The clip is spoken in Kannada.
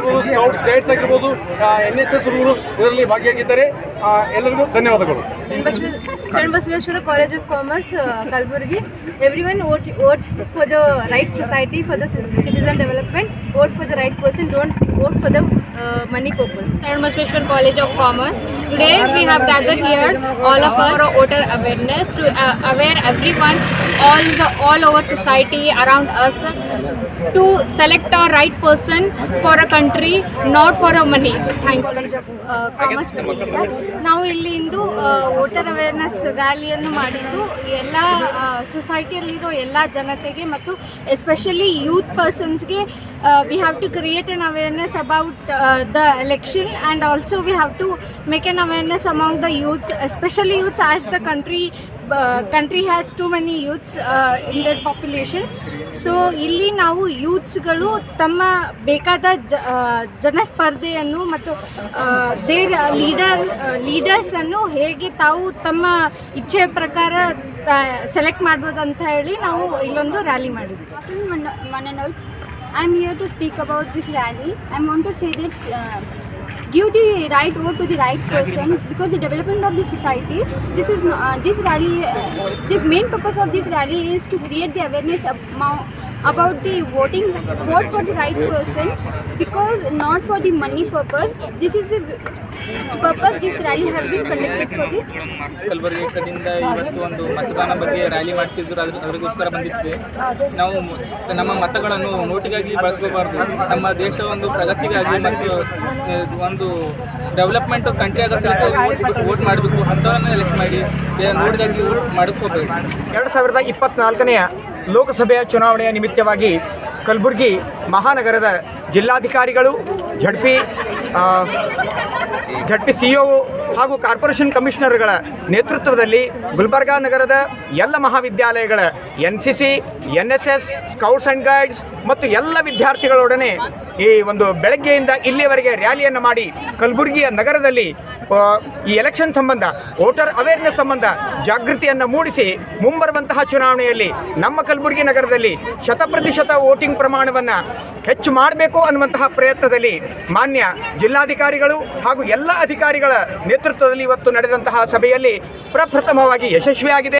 Oh. ಸಿ ಔಟ್ ಸ್ಟೇಟ್ ಆಗಿರ್ಬೋದು ಎನ್ ಎಸ್ ಎಸ್ ಅವರು ಇದರಲ್ಲಿ ಭಾಗಿಯಾಗಿದ್ದಾರೆ. ಎಲ್ಲರಿಗೂ ಧನ್ಯವಾದಗಳು. Basaveshwara college of commerce Kalaburagi. Every one vote vote for the right society for the citizen development vote for the right person don't vote for the money purpose ಕಾರಣ Basaveshwara college of commerce today we have gather here all of our voter awareness to aware every one all the all over society around us to select a right person for a country not for our money thank commerce ನಾವು ಇಲ್ಲಿ ಇಂದು ವೋಟರ್ ಅವೇರ್ನೆಸ್ ರ್ಯಾಲಿಯನ್ನು ಮಾಡಿದ್ದು ಎಲ್ಲ ಸೊಸೈಟಿಯಲ್ಲಿರೋ ಎಲ್ಲ ಜನತೆಗೆ ಮತ್ತು especially youth ಪರ್ಸನ್ಸ್ಗೆ we an to create uh, awareness about the election and also we make to make among awareness youths the youths especially youths country the country country too to youths youths in their population so ಇಲ್ಲಿ ನಾವು ಯೂತ್ಸ್ಗಳು ತಮ್ಮ ಬೇಕಾದ ಆ, ಜನಸ್ಪರ್ಧೆಯನ್ನು ಮತ್ತು ದೇರ್ ಲೀಡರ್ ಲೀಡರ್ಸನ್ನು ಹೇಗೆ ತಾವು ತಮ್ಮ ಇಚ್ಛೆಯ ಪ್ರಕಾರ ಸೆಲೆಕ್ಟ್ ಮಾಡ್ಬೋದು ಅಂತ ಹೇಳಿ ನಾವು ಇಲ್ಲೊಂದು ರ್ಯಾಲಿ ಮಾಡಿದ್ವಿ and. I'm here to speak about this rally. I want to say that uh, give the right vote to the right person because the development of the society. This is uh, this rally. Uh, the main purpose of this rally is to create the awareness amo- about the voting. Vote for the right person because not for the money purpose. This is the purpose this rally has been conducted for this. Kalaburagi ಕಡೆಯಿಂದ ಇವತ್ತು ಒಂದು ಮತದಾನ ಬಗ್ಗೆ ರ್ಯಾಲಿ ಮಾಡ್ತಿದ್ರು ಅದ್ರ ಅದಕ್ಕೋಸ್ಕರ ಬಂದಿದ್ವಿ ನಾವು ನಮ್ಮ ಮತಗಳನ್ನು ನೋಟಿಗಾಗಿ ಬಳಸ್ಕೋಬಾರ್ದು ನಮ್ಮ ದೇಶ ಒಂದು ಪ್ರಗತಿಗಾಗಿ ಮತ್ತು ಒಂದು ಡೆವಲಪ್ಮೆಂಟ್ ಕಂಟ್ರಿ ಆಗೋ ಸಲುವಾಗಿ ವೋಟ್ ಮಾಡಬೇಕು ಅಂಥವನ್ನ ಎಲೆಕ್ಟ್ ಮಾಡಿ ನೋಟಿಗಾಗಿ ವೋಟ್ ಮಾಡ್ಕೋಬೇಕು ಎರಡು ಸಾವಿರದ ಇಪ್ಪತ್ನಾಲ್ಕನೆಯ ಲೋಕಸಭೆಯ ಚುನಾವಣೆಯ ನಿಮಿತ್ತವಾಗಿ ಕಲಬುರಗಿ ಮಹಾನಗರದ ಜಿಲ್ಲಾಧಿಕಾರಿಗಳು ಝಡ್ಪಿ ಝಡ್ಪಿ ಸಿ ಒ ಹಾಗೂ ಕಾರ್ಪೊರೇಷನ್ ಕಮಿಷನರ್ಗಳ ನೇತೃತ್ವದಲ್ಲಿ ಗುಲ್ಬರ್ಗಾ ನಗರದ ಎಲ್ಲ ಮಹಾವಿದ್ಯಾಲಯಗಳ N C C N S S scouts and guides ಮತ್ತು ಎಲ್ಲ ವಿದ್ಯಾರ್ಥಿಗಳೊಡನೆ ಈ ಒಂದು ಬೆಳಗ್ಗೆಯಿಂದ ಇಲ್ಲಿಯವರೆಗೆ ರ್ಯಾಲಿಯನ್ನು ಮಾಡಿ ಕಲಬುರಗಿಯ ನಗರದಲ್ಲಿ ಈ ಎಲೆಕ್ಷನ್ ಸಂಬಂಧ, ವೋಟರ್ ಅವೇರ್ನೆಸ್ ಸಂಬಂಧ ಜಾಗೃತಿಯನ್ನು ಮೂಡಿಸಿ ಮುಂಬರುವಂತಹ ಚುನಾವಣೆಯಲ್ಲಿ ನಮ್ಮ ಕಲಬುರಗಿ ನಗರದಲ್ಲಿ ಶತಪ್ರತಿಶತ ವೋಟಿಂಗ್ ಪ್ರಮಾಣವನ್ನು ಹೆಚ್ಚು ಮಾಡಬೇಕು ಅನ್ನುವಂತಹ ಪ್ರಯತ್ನದಲ್ಲಿ ಮಾನ್ಯ ಜಿಲ್ಲಾಧಿಕಾರಿಗಳು ಹಾಗೂ ಎಲ್ಲ ಅಧಿಕಾರಿಗಳ ನೇತೃತ್ವದಲ್ಲಿ ಇವತ್ತು ನಡೆದಂತಹ ಸಭೆಯಲ್ಲಿ ಪ್ರಪ್ರಥಮವಾಗಿ ಯಶಸ್ವಿಯಾಗಿದೆ.